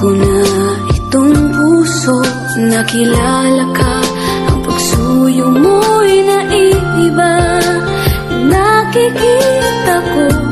ko na itong puso Nakilala ka. Ang pagsuyo mo'y naiiba. Nakikita ko